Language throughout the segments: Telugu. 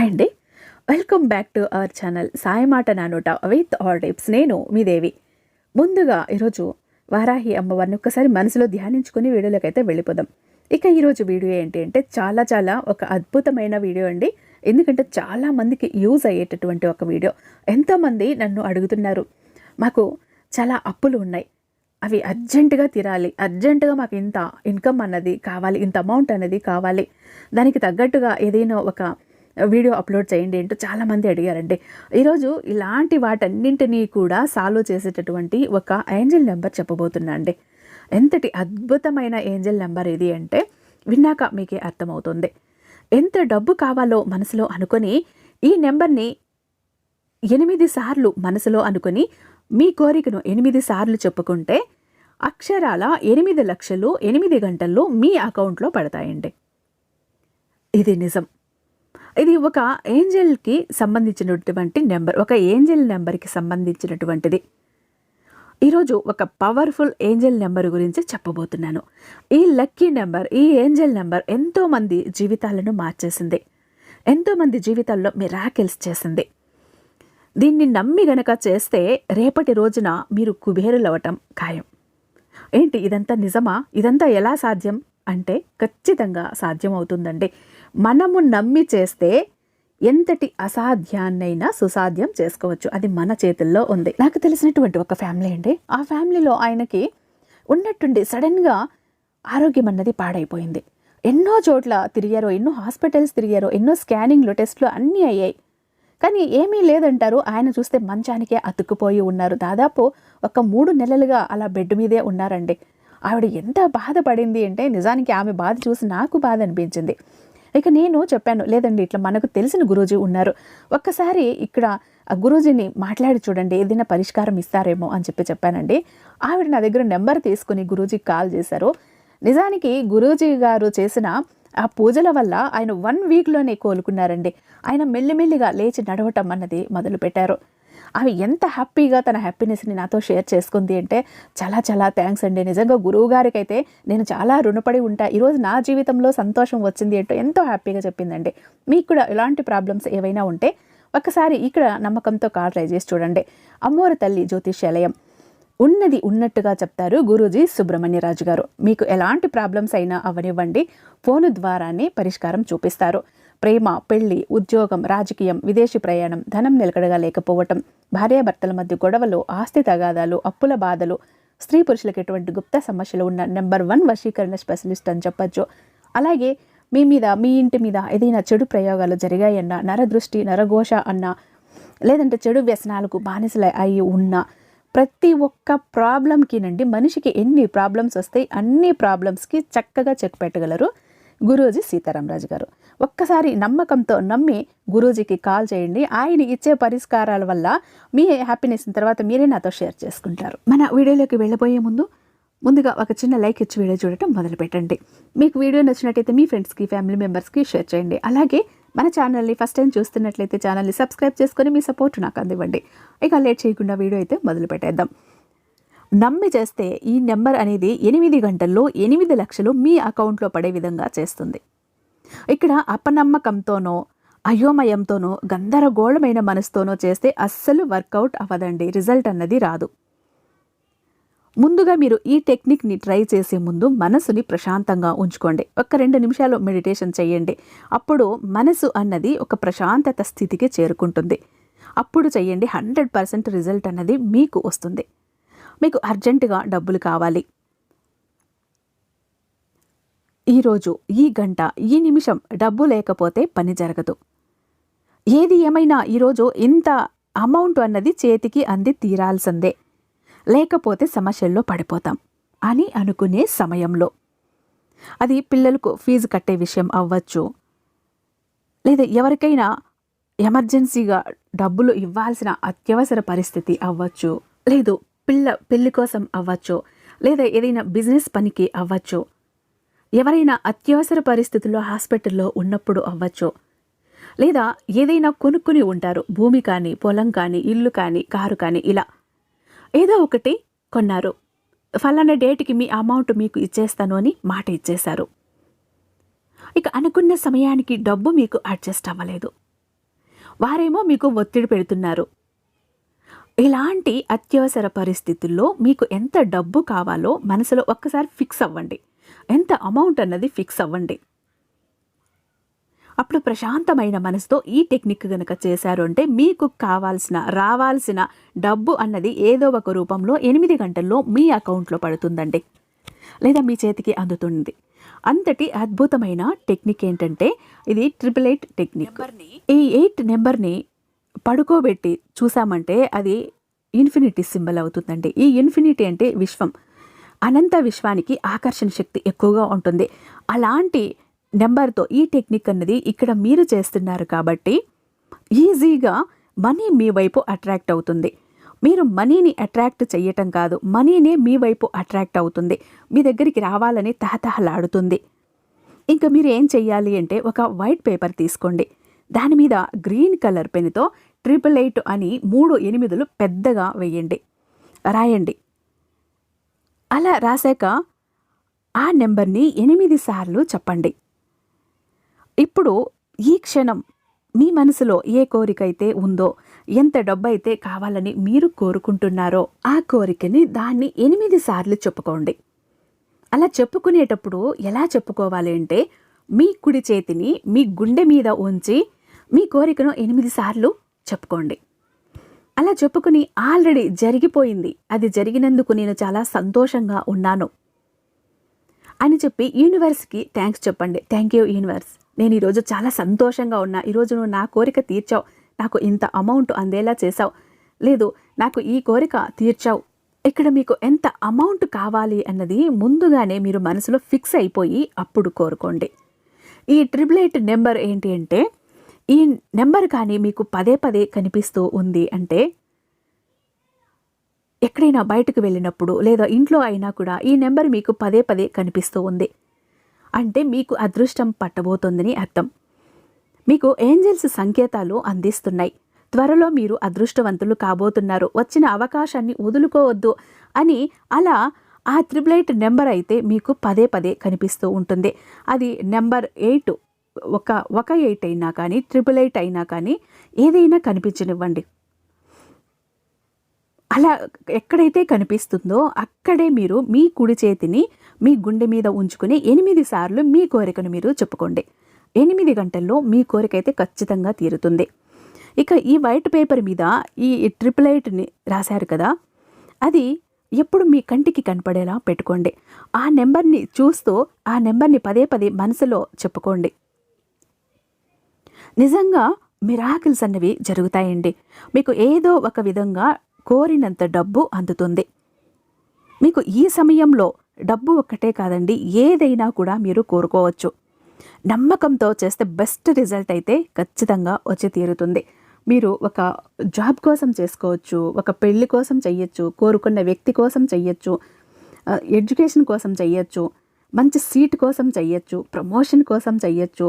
హాయ్ అండి. Welcome back to our channel సాయమాట నానోట విత్ ఆల్ టిప్స్ నేను మీ దేవి. ముందుగా ఈరోజు వారాహి అమ్మవారిని ఒక్కసారి మనసులో ధ్యానించుకుని వీడియోలోకి అయితే వెళ్ళిపోదాం. ఇక ఈరోజు వీడియో ఏంటి అంటే చాలా చాలా ఒక అద్భుతమైన వీడియో అండి. ఎందుకంటే చాలామందికి యూజ్ అయ్యేటటువంటి ఒక వీడియో. ఎంతోమంది నన్ను అడుగుతున్నారు. మాకు చాలా అప్పులు ఉన్నాయి. అవి అర్జెంటుగా తీరాలి. అర్జెంటుగా మాకు ఇంత ఇన్కమ్ అన్నది కావాలి. ఇంత అమౌంట్ అనేది కావాలి. దానికి తగ్గట్టుగా ఏదైనా ఒక వీడియో అప్లోడ్ చేయండి ఏంటో చాలామంది అడిగారండి. ఈరోజు ఇలాంటి వాటన్నింటినీ కూడా సాల్వ్ చేసేటటువంటి ఒక ఏంజల్ నెంబర్ చెప్పబోతున్నా అండి. ఎంతటి అద్భుతమైన ఏంజల్ నెంబర్ ఇది అంటే విన్నాక మీకే అర్థమవుతుంది. ఎంత డబ్బు కావాలో మనసులో అనుకొని ఈ నెంబర్ని ఎనిమిది సార్లు మనసులో అనుకొని మీ కోరికను ఎనిమిది సార్లు చెప్పుకుంటే అక్షరాల ఎనిమిది లక్షలు ఎనిమిది గంటల్లో మీ అకౌంట్లో పడతాయండి. ఇది నిజం. ఇది ఒక ఏంజల్కి సంబంధించినటువంటి నెంబర్ ఒక ఏంజల్ నెంబర్కి సంబంధించినటువంటిది. ఈరోజు ఒక పవర్ఫుల్ ఏంజల్ నెంబర్ గురించి చెప్పబోతున్నాను. ఈ లక్కీ నెంబర్ ఈ ఏంజల్ నెంబర్ ఎంతోమంది జీవితాలను మార్చేసింది. ఎంతోమంది జీవితాల్లో మిరాకిల్స్ చేసింది. దీన్ని నమ్మి గనక చేస్తే రేపటి రోజున మీరు కుబేరులవటం ఖాయం. ఏంటి ఇదంతా నిజమా? ఇదంతా ఎలా సాధ్యం? అంటే ఖచ్చితంగా సాధ్యం అవుతుందండి మనము నమ్మి చేస్తే ఎంతటి అసాధ్యాన్నైనా సుసాధ్యం చేసుకోవచ్చు. అది మన చేతుల్లో ఉంది. నాకు తెలిసినటువంటి ఒక ఫ్యామిలీ అండి. ఆ ఫ్యామిలీలో ఆయనకి ఉన్నట్టుండి సడన్గా ఆరోగ్యం అన్నది పాడైపోయింది. ఎన్నో చోట్ల తిరిగారో ఎన్నో హాస్పిటల్స్ తిరిగారో ఎన్నో స్కానింగ్లు టెస్ట్లు అన్నీ అయ్యాయి. కానీ ఏమీ లేదంటారు. ఆయన చూస్తే మంచానికే అతుక్కుపోయి ఉన్నారు. దాదాపు ఒక మూడు నెలలుగా అలా బెడ్ మీదే ఉన్నారండి. ఆవిడ ఎంత బాధపడింది అంటే నిజానికి ఆమె బాధ చూసి నాకు బాధ అనిపించింది. ఇక నేను చెప్పాను లేదండి ఇట్లా మనకు తెలిసిన గురూజీ ఉన్నారు. ఒక్కసారి ఇక్కడ ఆ గురూజీని మాట్లాడి చూడండి ఏదైనా పరిష్కారం ఇస్తారేమో అని చెప్పి చెప్పానండి. ఆవిడ నా దగ్గర నెంబర్ తీసుకుని గురూజీకి కాల్ చేశారు. నిజానికి గురూజీ గారు చేసిన ఆ పూజల వల్ల ఆయన వన్ వీక్లోనే కోలుకున్నారండి. ఆయన మెల్లిమెల్లిగా లేచి నడవటం అన్నది మొదలుపెట్టారు. ఆమె ఎంత హ్యాపీగా తన హ్యాపీనెస్ని నాతో షేర్ చేసుకుంది అంటే చాలా చాలా థ్యాంక్స్ అండి. నిజంగా గురువు గారికి అయితే నేను చాలా రుణపడి ఉంటా. ఈరోజు నా జీవితంలో సంతోషం వచ్చింది అంటూ ఎంతో హ్యాపీగా చెప్పిందండి. మీకు కూడా ఇలాంటి ప్రాబ్లమ్స్ ఏవైనా ఉంటే ఒకసారి ఇక్కడ నమ్మకంతో కాల్ ట్రై చేసి చూడండి. అమ్మోరు తల్లి జ్యోతిష్యాలయం ఉన్నది ఉన్నట్టుగా చెప్తారు గురూజీ సుబ్రహ్మణ్యరాజు గారు. మీకు ఎలాంటి ప్రాబ్లమ్స్ అయినా అవనివ్వండి. ఫోను ద్వారానే పరిష్కారం చూపిస్తారు. ప్రేమ పెళ్ళి ఉద్యోగం రాజకీయం విదేశీ ప్రయాణం ధనం నిలకడగా లేకపోవటం భార్యాభర్తల మధ్య గొడవలు ఆస్తి తగాదాలు అప్పుల బాధలు స్త్రీ పురుషులకు ఎటువంటి గుప్త సమస్యలు ఉన్న నెంబర్ వన్ వశీకరణ స్పెషలిస్ట్ అని చెప్పొచ్చు. అలాగే మీ మీద మీ ఇంటి మీద ఏదైనా చెడు ప్రయోగాలు జరిగాయన్నా నరదృష్టి నరఘోష అన్నా లేదంటే చెడు వ్యసనాలకు బానిసల అయి ఉన్న ప్రతి ఒక్క ప్రాబ్లంకి నండి మనిషికి ఎన్ని ప్రాబ్లమ్స్ వస్తాయి అన్ని ప్రాబ్లమ్స్కి చక్కగా చెక్ పెట్టగలరు. గురూజీ సీతారామరాజు గారు. ఒక్కసారి నమ్మకంతో నమ్మి గురూజీకి కాల్ చేయండి. ఆయన ఇచ్చే పరిష్కారాల వల్ల మీ హ్యాపీనెస్ తర్వాత మీరే నాతో షేర్ చేసుకుంటారు. మన వీడియోలోకి వెళ్ళబోయే ముందు ముందుగా ఒక చిన్న లైక్ ఇచ్చి వీడియో చూడటం మొదలు పెట్టండి మీకు వీడియో నచ్చినట్టయితే మీ ఫ్రెండ్స్కి ఫ్యామిలీ మెంబర్స్కి షేర్ చేయండి. అలాగే మన ఛానల్ని ఫస్ట్ టైం చూస్తున్నట్లయితే ఛానల్ని సబ్స్క్రైబ్ చేసుకొని మీ సపోర్ట్ నాకు అందివ్వండి. ఇక లేట్ చేయకుండా వీడియో అయితే మొదలు పెట్టేద్దాం నమ్మి చేస్తే ఈ నెంబర్ అనేది ఎనిమిది గంటల్లో ఎనిమిది లక్షలు మీ అకౌంట్లో పడే విధంగా చేస్తుంది. ఇక్కడ అపనమ్మకంతోనో అయోమయంతోనో గందరగోళమైన మనసుతోనో చేస్తే అస్సలు వర్కౌట్ అవ్వదండి రిజల్ట్ అన్నది రాదు. ముందుగా మీరు ఈ టెక్నిక్ని ట్రై చేసే ముందు మనసుని ప్రశాంతంగా ఉంచుకోండి. ఒక రెండు నిమిషాలు మెడిటేషన్ చేయండి. అప్పుడు మనసు అన్నది ఒక ప్రశాంతత స్థితికి చేరుకుంటుంది. అప్పుడు చేయండి హండ్రెడ్ పర్సెంట్ రిజల్ట్ అన్నది మీకు వస్తుంది. మీకు అర్జెంటుగా డబ్బులు కావాలి. ఈరోజు ఈ గంట ఈ నిమిషం డబ్బు లేకపోతే పని జరగదు. ఏది ఏమైనా ఈరోజు ఇంత అమౌంట్ అన్నది చేతికి అంది తీరాల్సిందే. లేకపోతే సమస్యల్లో పడిపోతాం అని అనుకునే సమయంలో. అది పిల్లలకు ఫీజు కట్టే విషయం అవ్వచ్చు. లేదా ఎవరికైనా ఎమర్జెన్సీగా డబ్బులు ఇవ్వాల్సిన అత్యవసర పరిస్థితి అవ్వచ్చు. లేదు పిల్ల పెళ్ళి కోసం అవ్వచ్చు లేదా ఏదైనా బిజినెస్ పనికి అవ్వచ్చు ఎవరైనా అత్యవసర పరిస్థితుల్లో హాస్పిటల్లో ఉన్నప్పుడు అవ్వచ్చు లేదా ఏదైనా కొనుక్కుని ఉంటారు భూమి కానీ పొలం కానీ ఇల్లు కానీ కారు కానీ ఇలా ఏదో ఒకటి కొన్నారు. ఫలానా డేట్కి మీ అమౌంట్ మీకు ఇచ్చేస్తాను అని మాట ఇచ్చేశారు. ఇక అనుకున్న సమయానికి డబ్బు మీకు అడ్జస్ట్ అవ్వలేదు. వారేమో మీకు ఒత్తిడి పెడుతున్నారు. ఇలాంటి అత్యవసర పరిస్థితుల్లో మీకు ఎంత డబ్బు కావాలో మనసులో ఒక్కసారి ఫిక్స్ అవ్వండి. ఎంత అమౌంట్ అన్నది ఫిక్స్ అవ్వండి. అప్పుడు ప్రశాంతమైన మనసుతో ఈ టెక్నిక్ కనుక చేశారు అంటే మీకు కావాల్సిన రావాల్సిన డబ్బు అన్నది ఏదో ఒక రూపంలో ఎనిమిది గంటల్లో మీ అకౌంట్లో పడుతుందండి. లేదా మీ చేతికి అందుతుంది. అంతటి అద్భుతమైన టెక్నిక్ ఏంటంటే ఇది ట్రిపుల్ ఎయిట్ టెక్నిక్. ఈ ఎయిట్ నెంబర్ని పడుకోబెట్టి చూసామంటే అది ఇన్ఫినిటీ సింబల్ అవుతుందండి. ఈ ఇన్ఫినిటీ అంటే విశ్వం. అనంత విశ్వానికి ఆకర్షణ శక్తి ఎక్కువగా ఉంటుంది. అలాంటి నెంబర్తో ఈ టెక్నిక్ అన్నది ఇక్కడ మీరు చేస్తున్నారు కాబట్టి ఈజీగా మనీ మీ వైపు అట్రాక్ట్ అవుతుంది. మీరు మనీని అట్రాక్ట్ చేయటం కాదు మనీనే మీ వైపు అట్రాక్ట్ అవుతుంది. మీ దగ్గరికి రావాలని తహతహలాడుతుంది ఇంకా మీరు ఏం చెయ్యాలి అంటే ఒక వైట్ పేపర్ తీసుకోండి. దాని మీద గ్రీన్ కలర్ పెన్తో ట్రిపుల్ ఎయిట్ అని మూడు ఎనిమిదిలు పెద్దగా వేయండి. రాయండి. అలా రాశాక ఆ నెంబర్ని ఎనిమిది సార్లు చెప్పండి. ఇప్పుడు ఈ క్షణం మీ మనసులో ఏ కోరిక అయితే ఉందో ఎంత డబ్బు అయితే కావాలని మీరు కోరుకుంటున్నారో ఆ కోరికని దాన్ని ఎనిమిది సార్లు చెప్పుకోండి. అలా చెప్పుకునేటప్పుడు ఎలా చెప్పుకోవాలి అంటే మీ కుడి చేతిని మీ గుండె మీద ఉంచి మీ కోరికను ఎనిమిది సార్లు చెప్పుకోండి. అలా చెప్పుకుని ఆల్రెడీ జరిగిపోయింది. అది జరిగినందుకు నేను చాలా సంతోషంగా ఉన్నాను. అని చెప్పి యూనివర్స్కి థ్యాంక్స్ చెప్పండి. Thank you universe. నేను ఈరోజు చాలా సంతోషంగా ఉన్నా. ఈరోజు నువ్వు నా కోరిక తీర్చావు. నాకు ఇంత అమౌంట్ అందేలా చేశావు. లేదు నాకు ఈ కోరిక తీర్చావు. ఇక్కడ మీకు ఎంత అమౌంట్ కావాలి అన్నది ముందుగానే మీరు మనసులో ఫిక్స్ అయిపోయి అప్పుడు కోరుకోండి. ఈ ట్రిపుల్ ఎయిట్ నెంబర్ ఏంటి అంటే ఈ నెంబర్ కానీ మీకు పదే పదే కనిపిస్తూ ఉంది అంటే ఎక్కడైనా బయటకు వెళ్ళినప్పుడు లేదా ఇంట్లో అయినా కూడా ఈ నెంబర్ మీకు పదే పదే కనిపిస్తూ ఉంది. అంటే మీకు అదృష్టం పట్టబోతోందని అర్థం. మీకు ఏంజల్స్ సంకేతాలు అందిస్తున్నాయి. త్వరలో మీరు అదృష్టవంతులు కాబోతున్నారు. వచ్చిన అవకాశాన్ని వదులుకోవద్దు అని అలా ఆ త్రిబులైట్ నెంబర్ అయితే మీకు పదే పదే కనిపిస్తూ ఉంటుంది. అది నెంబర్ ఎయిట్. ఒక ఒక ఎయిట్ అయినా కానీ ట్రిపుల్ ఎయిట్ అయినా కానీ ఏదైనా కనిపించనివ్వండి. అలా ఎక్కడైతే కనిపిస్తుందో అక్కడే మీరు మీ కుడి చేతిని మీ గుండె మీద ఉంచుకుని ఎనిమిది సార్లు మీ కోరికను మీరు చెప్పుకోండి. ఎనిమిది గంటల్లో మీ కోరిక అయితే ఖచ్చితంగా తీరుతుంది. ఇక ఈ వైట్ పేపర్ మీద ఈ ట్రిపుల్ ఎయిట్ని రాశారు కదా అది ఎప్పుడు మీ కంటికి కనపడేలా పెట్టుకోండి. ఆ నెంబర్ని చూస్తూ ఆ నెంబర్ని పదే పదే మనసులో చెప్పుకోండి. నిజంగా మిరాకిల్స్ అన్నవి జరుగుతాయండి. మీకు ఏదో ఒక విధంగా కోరినంత డబ్బు అందుతుంది. మీకు ఈ సమయంలో డబ్బు ఒక్కటే కాదండి ఏదైనా కూడా మీరు కోరుకోవచ్చు. నమ్మకంతో చేస్తే బెస్ట్ రిజల్ట్ అయితే ఖచ్చితంగా వచ్చి తీరుతుంది. మీరు ఒక జాబ్ కోసం చేసుకోవచ్చు ఒక పెళ్ళి కోసం చెయ్యొచ్చు కోరుకున్న వ్యక్తి కోసం చెయ్యొచ్చు ఎడ్యుకేషన్ కోసం చెయ్యొచ్చు మంచి సీట్ కోసం చెయ్యొచ్చు ప్రమోషన్ కోసం చెయ్యొచ్చు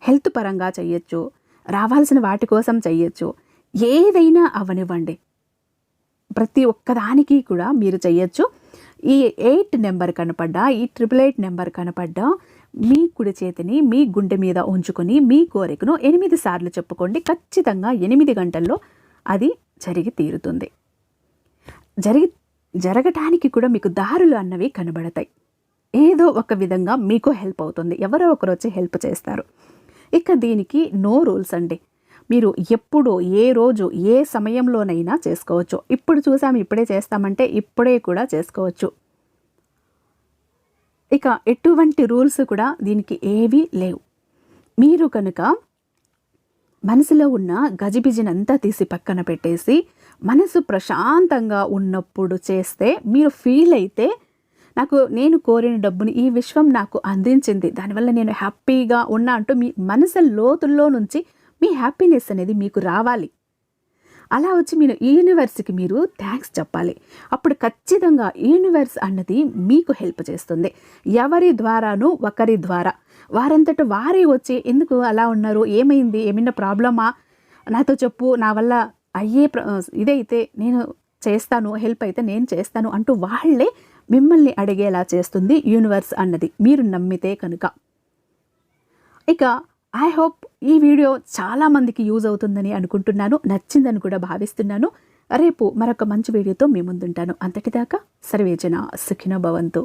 హెల్త్ పరంగా చెయ్యొచ్చు. రావాల్సిన వాటి కోసం చెయ్యొచ్చు. ఏదైనా అవనివ్వండి. ప్రతి ఒక్కదానికి కూడా మీరు చెయ్యొచ్చు. ఈ ఎయిట్ నెంబర్ కనపడ్డా ఈ ట్రిపుల్ ఎయిట్ నెంబర్ కనపడ్డా మీ కుడి చేతిని మీ గుండె మీద ఉంచుకొని మీ కోరికను ఎనిమిది సార్లు చెప్పుకోండి. ఖచ్చితంగా ఎనిమిది గంటల్లో అది జరిగి తీరుతుంది. జరిగి జరగటానికి కూడా మీకు దారులు అన్నవి కనబడతాయి. ఏదో ఒక విధంగా మీకు హెల్ప్ అవుతుంది. ఎవరో ఒకరు వచ్చి హెల్ప్ చేస్తారు. ఇక దీనికి నో రూల్స్ అండి. మీరు ఎప్పుడు ఏ రోజు ఏ సమయంలోనైనా చేసుకోవచ్చు. ఇప్పుడు చూసాము ఇప్పుడే చేస్తామంటే ఇప్పుడే కూడా చేసుకోవచ్చు. ఇక ఎటువంటి రూల్స్ కూడా దీనికి ఏవీ లేవు. మీరు కనుక మనసులో ఉన్న గజిబిజినంతా తీసి పక్కన పెట్టేసి మనసు ప్రశాంతంగా ఉన్నప్పుడు చేస్తే మీరు ఫీల్ అయితే నాకు నేను కోరిన డబ్బుని ఈ విశ్వం నాకు అందించింది. దానివల్ల నేను హ్యాపీగా ఉన్నా అంటూ మీ మనసు లోతుల్లో నుంచి మీ హ్యాపీనెస్ అనేది మీకు రావాలి. అలా వచ్చి మీరు యూనివర్స్కి మీరు థ్యాంక్స్ చెప్పాలి. అప్పుడు ఖచ్చితంగా యూనివర్స్ అన్నది మీకు హెల్ప్ చేస్తుంది. ఎవరి ద్వారాను ఒకరి ద్వారా. వారంతట వారే వచ్చి ఎందుకు అలా ఉన్నారు? ఏమైంది? ఏమైనా ప్రాబ్లమా? నాతో చెప్పు నా వల్ల అయ్యే ఇదైతే నేను చేస్తాను హెల్ప్ అయితే నేను చేస్తాను అంటూ వాళ్ళే మిమ్మల్ని అడిగేలా చేస్తుంది యూనివర్స్ అన్నది మీరు నమ్మితే కనుక. ఇక ఐ హోప్ ఈ వీడియో చాలామందికి యూజ్ అవుతుందని అనుకుంటున్నాను నచ్చిందని కూడా భావిస్తున్నాను. రేపు మరొక మంచి వీడియోతో మీ ముందుంటాను. అంతటిదాకా సర్వేజన సుఖినో భవంతు.